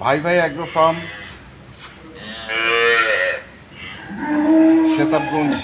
ভাই ভাই agro farm Setabganj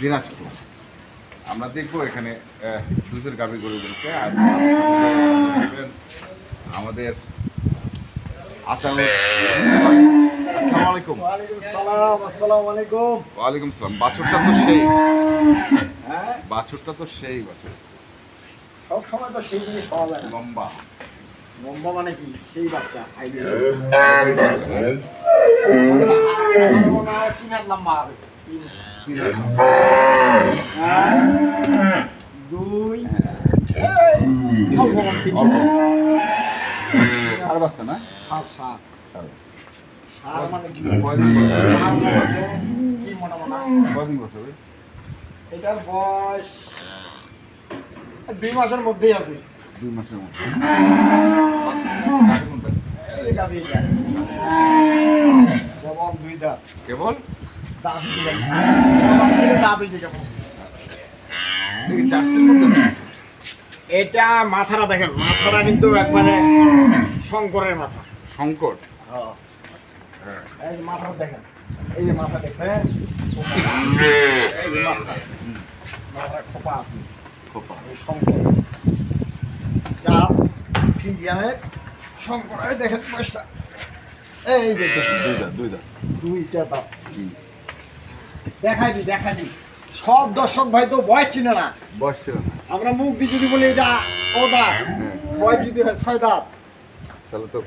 Dinajpur. আমরা দেখব এখানে দুধের গাভী গরুগুলোকে আর আমাদের ওয়ালাইকুম সালাম বাছুরটা তো সেই। হ্যাঁ? তো সেই বাছুর। সব সময় তো সেই জিনিস পাওয়া যায় লম্বা। লম্বা মানে কি? সেই বাচ্চা আইডিয়া তিন হাত লম্বা হবে দুই মানে। সাড়ে বাচ্চা না? সাত সাত। সাড়ে। মানে কি? মানে আছে, কি মোটা মোটা কয়দিন বয়স হবে? এটার বয়স দুই মাসের মধ্যেই আছে। দুই মাসের মধ্যে। এই এটা। কেবল দুই দাঁত। কেবল? কেবল? এটা মাথাটা দেখেন মাথাটা কিন্তু একবারে শঙ্করের মাথা। শঙ্কর? এই যে মাথা দেখেন এই যে মাথা দেখছেন? এই যে মাথা। মাথা খোপা আছে। খোপা। এই শঙ্কর। যা ফ্রিজিয়ানের শঙ্কর দেখেন বয়সটা এই যে দুই দাঁত দুই দাঁত। দুইটা দাঁত। দেখাই দি দেখাই দি। সব দর্শক ভাই তো বয়স চিনে না। বয়স ছিল না। আমরা মুখ দিয়ে যদি বলি এটা ও দাঁত? হ্যাঁ, বয়স যদি হয় ছয় দাঁত।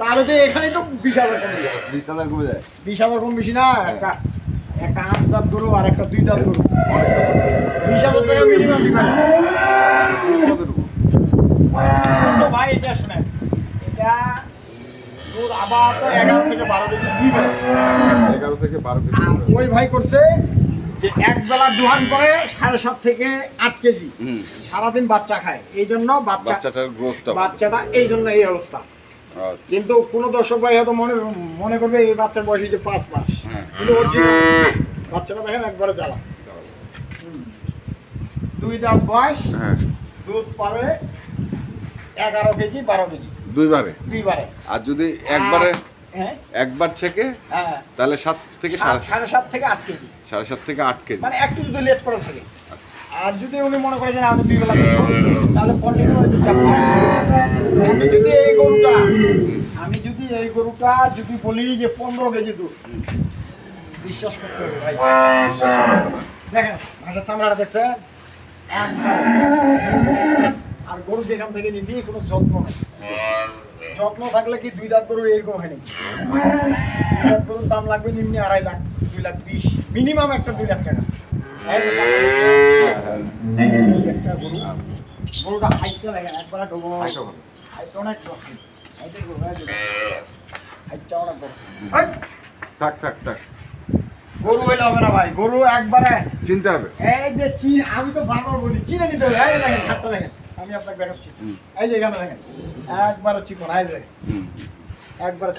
তাহলে তো এখানে তো বিশ হাজার কমে যায়। বিশ হাজার কমে যায়। বিশ হাজার কম বেশি না একটা একটা আট দাঁত গরু আর একটা দুই দাঁত গরু বিশ হাজার টাকা মিনিমাম? তো ভাই এটা শোনেন। আবার এগারো থেকে বারো কেজি এগারো থেকে বারো কেজি ওই ভাই করছে যে এক বেলা দুহান করে সাড়ে সাত থেকে আট কেজি। হুম। সারাদিন বাচ্চা খায়। এই জন্য বাচ্চা বাচ্চাটার গ্রোথটা বাচ্চাটা এই জন্য এই অবস্থা। কিন্তু কোনো দর্শক ভাই হয়তো মনে মনে করবে এই বাচ্চার বয়স হচ্ছে পাঁচ মাস। হ্যাঁ। কিন্তু ওর বাচ্চাটা দেখেন একবারে জ্বালা। দুই দাঁত বয়স। হ্যাঁ। দুধ পাবে এগারো কেজি বারো কেজি। দুইবারে? দুইবারে। আর যদি একবারে হ্যাঁ। একবার ছেকে হ্যাঁ। তাহলে সাত থেকে সাড়ে সাত থেকে আট কেজি। সাড়ে সাত থেকে আট কেজি। মানে একটু যদি লেট করে থাকে আচ্ছা। আর যদি উনি মনে করে যে আমি দুই বেলা তাহলে কন্টিনিউ আমি যদি এই গরুটা আমি যদি এই গরুটা যদি বলি যে পনেরো কেজি দুধ বিশ্বাস করতে হবে ভাই। দেখেন ভাষা চামড়াটা দেখছেন? আর গরু যেখান থেকে নিয়েছি কোনো যত্ন নেই। যত্ন থাকলে কি দুই দাঁত গরু এরকম হয়নি দুই দাঁত গরুর দাম লাগবে নিম্নে আড়াই লাখ দুই লাখ বিশ মিনিমাম একটা দুই লাখ টাকা। একটা গরু গরুটা হাইটটা দেখেন একবার ডবো হাইট অনেক। হাইটের গরু হাইটটা অনেক বড়। থাক থাক থাক। গরু হইলে হবে না ভাই গরু একবারে চিনতে হবে। এই যে চিন আমি তো বারবার বলি চিনে নিতে হবে। এই দেখেন। আমি আপনাকে দেখাচ্ছি। হুম। এই যে এখানে দেখেন একবারে চিকন যে দেখেন। একবারে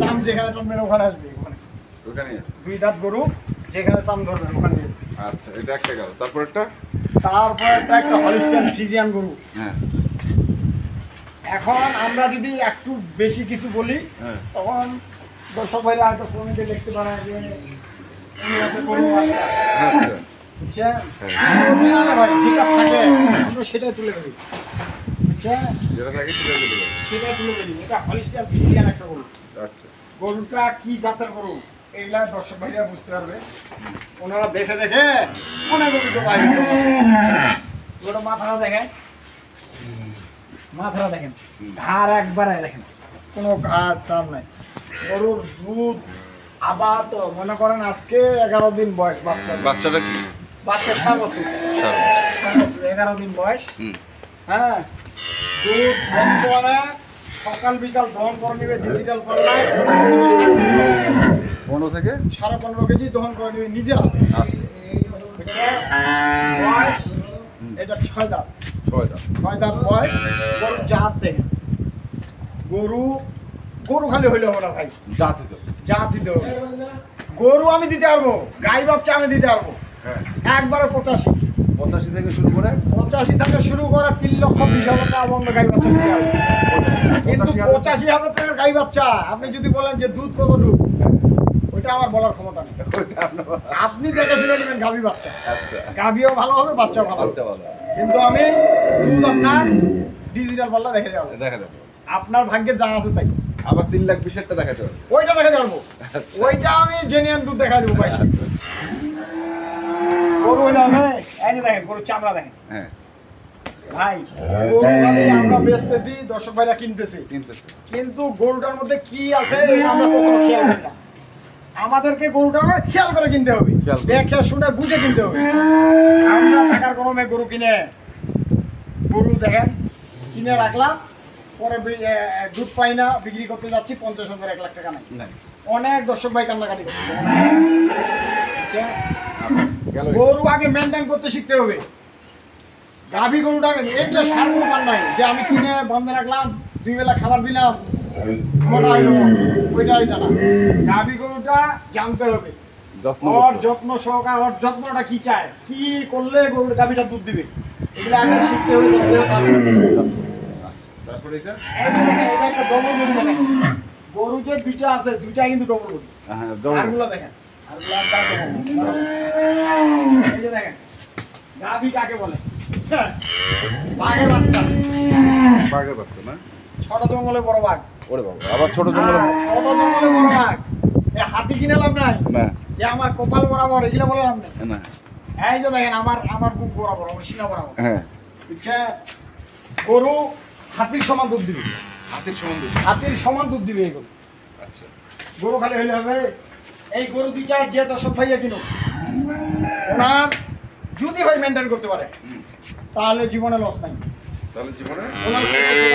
চাম যেখানে টানবেন ওখানে আসবে ওখানে। ওখানে? দুই দাঁত গরু যেখানে চাম ধরবেন ওখানে আচ্ছা এটা একটা গেল। তারপর একটা? তারপর একটা একটা হলিস্টান ফ্রিজিয়ান গরু। হ্যাঁ। এখন আমরা যদি একটু বেশি কিছু বলি হ্যাঁ। তখন দর্শক ভাইরা হয়তো কমিতে দেখতে পারে যে যেটা থাকে আমরা সেটাই তুলে ধরি। যেটা থাকে সেটা সেটাই তুলে ধরি। এটা হলিস্টার একটা গরু। আচ্ছা। গরুটা কি জাতের গরু? এইগুলা দর্শক ভাইরা বুঝতে পারবে। ওনারা দেখে দেখে অনেক অভিজ্ঞ পাইছে ওটা মাথাটা দেখেন। মাথাটা দেখেন। ঘাড় একবারে দেখেন। কোনো ঘাড় টান নাই। গরুর দুধ আবার তো মনে করেন আজকে এগারো দিন বয়স বাচ্চা বাচ্চাটা কি? বাচ্চা সাত বছর। বছর এগারো দিন বয়স। হ্যাঁ দুধ বর্তমানে সকাল বিকাল দহন করে নিবে ডিজিটাল পাল্লায় পনেরো থেকে? সাড়ে পনেরো কেজি দহন করে নিবে নিজের হাতে। আচ্ছা। এটা ছয় দাঁত। ছয়টা ছয় দাঁত বয়স গরুর জাত দেখেন। গরু গরু খালি হইলে হবে না ভাই। জাত দিতে। জাত দিতে হবে। গরু আমি দিতে পারব গাই বাচ্চা আমি দিতে পারব। একবারে পঁচাশি। পঁচাশি থেকে শুরু করে? পঁচাশি থেকে শুরু করে তিন লক্ষ বিশ হাজার টাকা বন্ধ গাই বাচ্চা পারব পঁচাশি হাজার টাকার গাই বাচ্চা আপনি যদি বলেন যে দুধ কতটুকু ওইটা আমার বলার ক্ষমতা নেই। আপনি দেখে শুনে নেবেন গাভী বাচ্চা। আচ্ছা। গাভীও ভালো হবে বাচ্চাও ভালো কিন্তু আমি দুধ আপনার ডিজিটাল পাল্লা দেখে যাব দেখা যাবে। আপনার ভাগ্যে যা আছে তাই। আবার তিন লাখ বিশেরটা দেখাতে হবে ওইটা দেখে যাব আচ্ছা। ওইটা আমি জেনিয়ান দুধ দেখা দেবো পয়সা এই যে দেখেন গরুর চামড়া দেখেন। হ্যাঁ। ভাই আমরা বেচতেছি দর্শক ভাইরা কিনতেছে। কিন্তু গরুটার মধ্যে কি আছে আমরা কখনো খেয়াল করি না। আমাদেরকে গরুটা খেয়াল করে কিনতে হবে। দেখে শুনে বুঝে কিনতে হবে। আমরা টাকার কমে গরু কিনে গরু দেখেন কিনে রাখলাম পরে দুধ পাই না বিক্রি করতে যাচ্ছি পঞ্চাশ হাজার এক লাখ টাকা নাই। অনেক দর্শক ভাই কান্নাকাটি করতেছে। বুঝছে? আচ্ছা গরু আগে মেনটেন করতে শিখতে হবে। গাভী গরুটাকে এটা সার কোনো পান নাই। যে আমি কিনে বন্ধে রাখলাম দুই বেলা খাবার দিলাম মোটা হইল ওইটা ওইটা না গাভী গরুটা জানতে হবে। যত্ন ওর যত্ন সহকার ওর যত্নটা কি চায়? কি করলে গরুর গাভীটা দুধ দিবে? এগুলো আগে শিখতে হবে তারপরে এটা? এই যে দেখেন, এটা একটা ডবল গরু দেখেন। গরু যে দুইটা আছে দুইটা কিন্তু ডবল গরু হ্যাঁ দেখেন। গাভী কাকে বলে? হ্যাঁ, বাঘের বাচ্চা। বাঘের বাচ্চা না? ছোট জঙ্গলে বড় বাঘ। ওরে বাবা আবার ছোট হ্যাঁ, জঙ্গলে ছোট জঙ্গলে বড় বাঘ। এ হাতি কিনে লাভ নাই? না। যে আমার কপাল বরাবর এগুলো বলে লাভ নাই? না। এই যে দেখেন আমার আমার বুক বরাবর আমার সিনা বরাবর। হ্যাঁ। বুঝছে গরু হাতির সমান দুধ দিবে। হাতের সম্বন্ধ হাতির সমান দুধ দিবে এই গরু আচ্ছা। গরু খালি হইলে হবে এই গরু দুইটা যে দর্শক ভাইয়া কিনুক ওনার যদি হয় মেনটেন করতে পারে তাহলে জীবনে লস নাই। তাহলে জীবনে?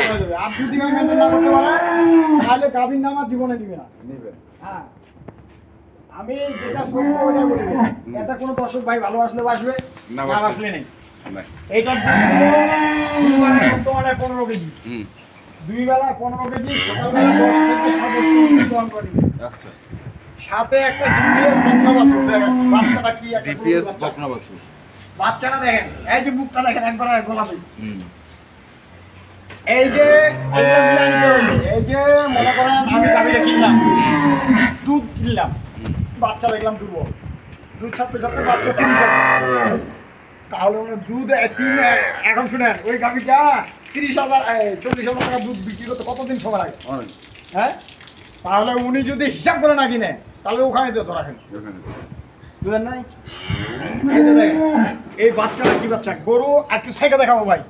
হয়ে যাবে। আর যদি মেনটেন না করতে পারে তাহলে গাভীর নাম আর জীবনে নিবে না। নিবেন আমি যেটা সত্য ওইটা বলি। এটা কোনো দর্শক ভাই ভালোবাসলে বাসবে না বাসলে- নেই। বর্তমানে পনেরো কেজি। দুই বেলায় পনেরো কেজি সকালবেলা দশ থেকে সাত দশ কেজি দোকান করে। দিবে। আচ্ছা। সাথে একটা জিপিএস বকনা বাছুর দেখেন বাচ্চাটা কি একটা ডিপিএস গরুর বাচ্চা। বকনা বাছুর বাচ্চাটা দেখেন এই যে মুখটা দেখেন একবার গোলাপি এই যে। এই যে মনে করেন আমি গাভীটা কিনলাম দুধ কিনলাম বাচ্চা দেখলাম দুর্বল দুধ ছাড়তে ছাড়তে বাচ্চা হাজার তাহলে ওনার দুধ তিন এখন শুনেন ওই গাভীটা তিরিশ হাজার চল্লিশ হাজার টাকা দুধ বিক্রি করতে কতদিন সময় লাগে? হ্যাঁ? তাহলে উনি যদি হিসাব করে না কিনে তাহলে ওখানে তো রাখেন ওখানে। বুঝলেন নাই? এই বাচ্চাটা কি বাচ্চা? গরু একটু সেকে দেখাবো ভাই।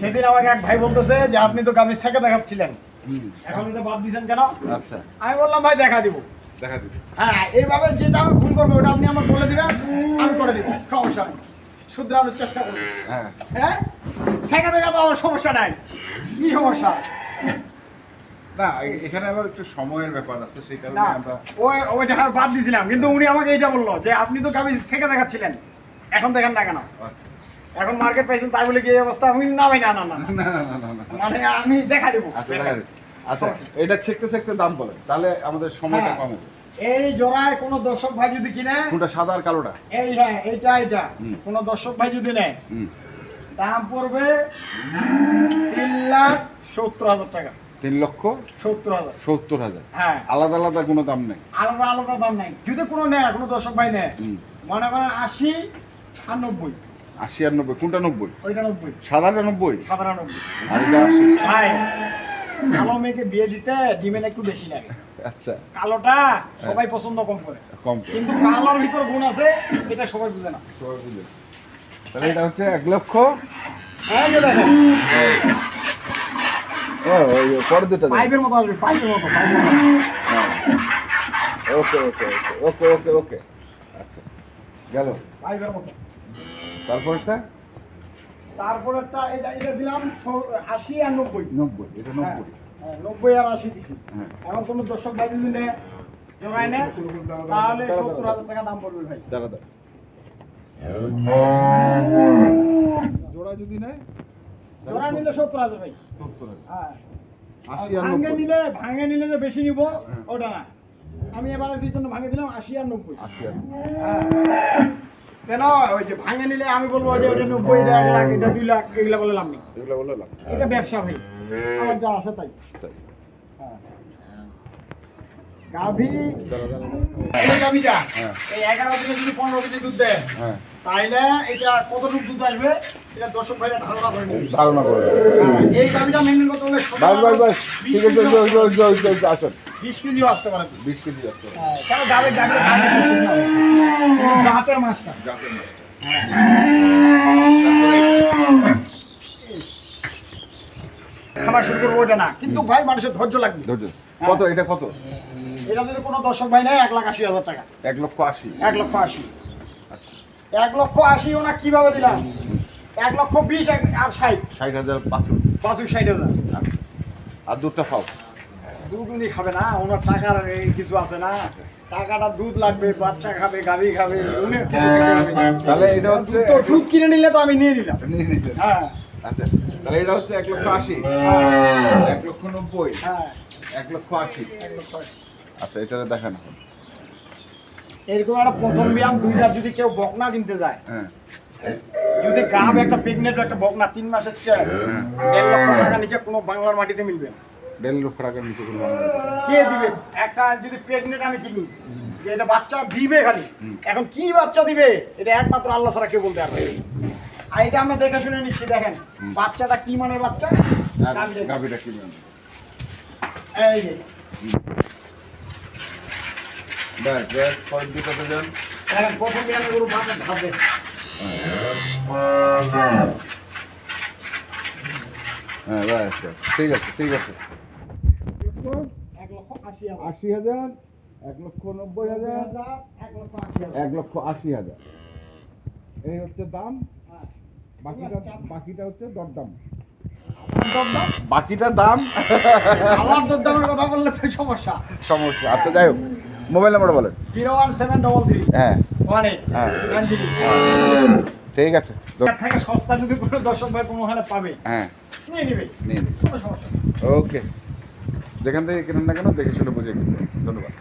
সেদিন আমাকে এক ভাই বলতেছে যে আপনি তো গাভীর সেকে দেখাচ্ছিলেন। এখন এটা বাদ দিয়েছেন কেন? আচ্ছা। আমি বললাম ভাই দেখা দিব। দেখা দিবি। হ্যাঁ এইভাবে যেটা আমি ভুল করব ওটা আপনি আমার বলে দিবেন আমি করে দিব। সমস্যা নেই। শুধরানোর চেষ্টা করব হ্যাঁ। হ্যাঁ? সেকে দেখা তো আমার সমস্যা নাই। কি সমস্যা? না এখানে আবার একটু সময়ের ব্যাপার আছে সেই কারণে আমরা ওই ওইটা বাদ দিয়েছিলাম কিন্তু উনি আমাকে এইটা বলল যে আপনি তো গাভী সেকে দেখাচ্ছিলেন। এখন দেখেন। না কেন এখন মার্কেট পাইছেন তাই বলে কি অবস্থা? আমি না ভাই না না না না। না না না না না মানে আমি দেখা দেবো আচ্ছা। আচ্ছা এটা ছেকতে ছেকতে দাম বলেন তাহলে আমাদের সময়টা হ্যাঁ। কমে এই জোড়ায় কোনো দর্শক ভাই যদি কিনে কোনটা সাদা আর কালোটা? এই হ্যাঁ এইটা এইটা। কোনো দর্শক ভাই যদি নেয় দাম পড়বে তিন লাখ সত্তর হাজার টাকা। তিন লক্ষ সত্তর হাজার। সত্তর হাজার। হ্যাঁ। আলাদা আলাদা কোনো দাম নেই। আলাদা আলাদা দাম নাই। যদি কোনো নেয় কোনো দর্শক ভাই নেয় মনে করেন আশি আর নব্বই আশি আর নব্বই কোনটা নব্বই? ওইটা নব্বই সাদাটা নব্বই? সাধারণ নব্বই আর এটা আশি। ভাই কালো মেয়েকে বিয়ে দিতে ডিমেন একটু বেশি লাগে। আচ্ছা। কালোটা সবাই পছন্দ কম করে। কম কিন্তু কালোর ভিতর গুণ আছে এটা সবাই বুঝে না। সবাই বুঝে। তাহলে এটা হচ্ছে এক লক্ষ। এই যে দেখেন ও ওই যে পরের দুটো পাইপের মতো আসবে পাইপের মতো হ্যাঁ। ওকে ওকে ওকে ওকে ওকে ওকে। আচ্ছা গেল। পাইপের মতো। তারপরটা তারপরে একটা এটা এটা দিলাম আশি আর নব্বই। নব্বই এটা নব্বই। হ্যাঁ, নব্বই আর আশি দিছি। হ্যাঁ। এখন কোনো দর্শক ভাই যদি নেয় জমায় নেয় তাহলে সত্তর হাজার টাকা দাম পড়বে ভাই। দাঁড়া দাঁড়া। জোড়া যদি নেয় জোড়া নিলে হাজার ভাই হ্যাঁ ভাঙে নিলে ভাঙে নিলে যে বেশি নিব হ্যাঁ। ওটা না আমি এবারে দুই জন্য ভাঙে দিলাম আশি আর নব্বই নব্বই। হ্যাঁ। কেন ওই যে ভাঙে নিলে আমি বলব যে ওটা নব্বই লাখ এটা দুই লাখ এগুলো বলে লাভ নেই এগুলো বলে লাভ এটা ব্যবসা ভাই আমার যা আছে তাই। হ্যাঁ। গাভী। এই গাভীটা হ্যাঁ। এই এগারো দিনে যদি পনেরো কেজি দুধ দেয় হ্যাঁ। তাইলে এটা কতটুকু দুধ আসবে? এটা দর্শক ভাইরা ধারণা করে ধারণা করে এই গাভীটা মেনটেন করতে হলে বাস বাস বাস। ঠিক আছে ওই যে, ওই যে, ওই যে, ওই যে, ওই যে, আসুন। বিশ কেজিও আসতে পারে। বিশ কেজি আসতে হবে। হ্যাঁ, কেন গাভীর ডাকলে গাভীর বেশি না হয়। জাতের মাছটা। জাতের মাছটা। খাবার শুরু করব ওটা না। কিন্তু ভাই মানুষের ধৈর্য লাগবে। ধৈর্য। কত? এটা কত? এটা যদি কোনো দর্শক ভাই নেয় এক লাখ আশি হাজার টাকা। এক লক্ষ আশি? এক লক্ষ আশি। আচ্ছা। এক লক্ষ আশি ওনা কীভাবে দিলাম? এক লক্ষ বিশ আর ষাট। ষাট হাজার পাঁচশো। পাঁচশো ষাট হাজার। আচ্ছা। আর দুধটা পাও দুধ উনি খাবে না ওনার টাকার কিছু আছে না। টাকাটা দুধ লাগবে বাচ্চা খাবে গাভী খাবে উনি কিছু না। তাহলে এটা হচ্ছে দুধ কিনে নিলে তো আমি নিয়ে নিলাম। নিয়ে নিচ্ছেন। হ্যাঁ। আচ্ছা। তাহলে এটা হচ্ছে এক লক্ষ আশি। এক লক্ষ নব্বই। হ্যাঁ। এক লক্ষ আশি। আচ্ছা এটা দেখানো এরকম একটা প্রথম ব্যায়াম দুইটার যদি কেউ বকনা কিনতে যায় হ্যাঁ। যদি গাব একটা প্রেগনেন্ট একটা বকনা তিন মাসের চেয়ে হ্যাঁ। দেড় লক্ষ টাকা নিচে কোনো বাংলার মাটিতে মিলবে না। দেড় লক্ষ টাকার নিচে কোনো কে দিবে? একটা যদি প্রেগনেন্ট আমি কিনি যে এটা বাচ্চা দিবে খালি এখন কি বাচ্চা দিবে? এটা একমাত্র আল্লাহ ছাড়া কেউ বলতে পারবে। আর এটা আমরা দেখে শুনে নিচ্ছি দেখেন বাচ্চাটা কি মানের বাচ্চা? গাভীটা। কি? বলব? এই যে। ব্যাস ব্যাস পরের যান। প্রথম গরু ধাপে হ্যাঁ ব্যাস। ঠিক আছে ঠিক আছে। এক লক্ষ আশি হাজার আশি হাজার এক লক্ষ নব্বই হাজার এক লক্ষ আশি হাজার। এক লক্ষ আশি হাজার। এই হচ্ছে দাম। বাকিটা বাকিটা হচ্ছে দরদাম? বাকিটা দাম? আমার দরদামের কথা বললে তো সমস্যা। সমস্যা। আচ্ছা যাই হোক মোবাইল নাম্বার বলেন। Zero one seven double three. হ্যাঁ। One eight. হ্যাঁ। ঠিক আছে। থেকে সস্তা যদি কোনো দর্শক ভাই কোনো হারে পাবে হ্যাঁ। নিয়ে নিবে। নিয়ে নিন কোনো সমস্যা ওকে। যেখান থেকে কেনেন না কেন দেখে শুনে বুঝে ধন্যবাদ।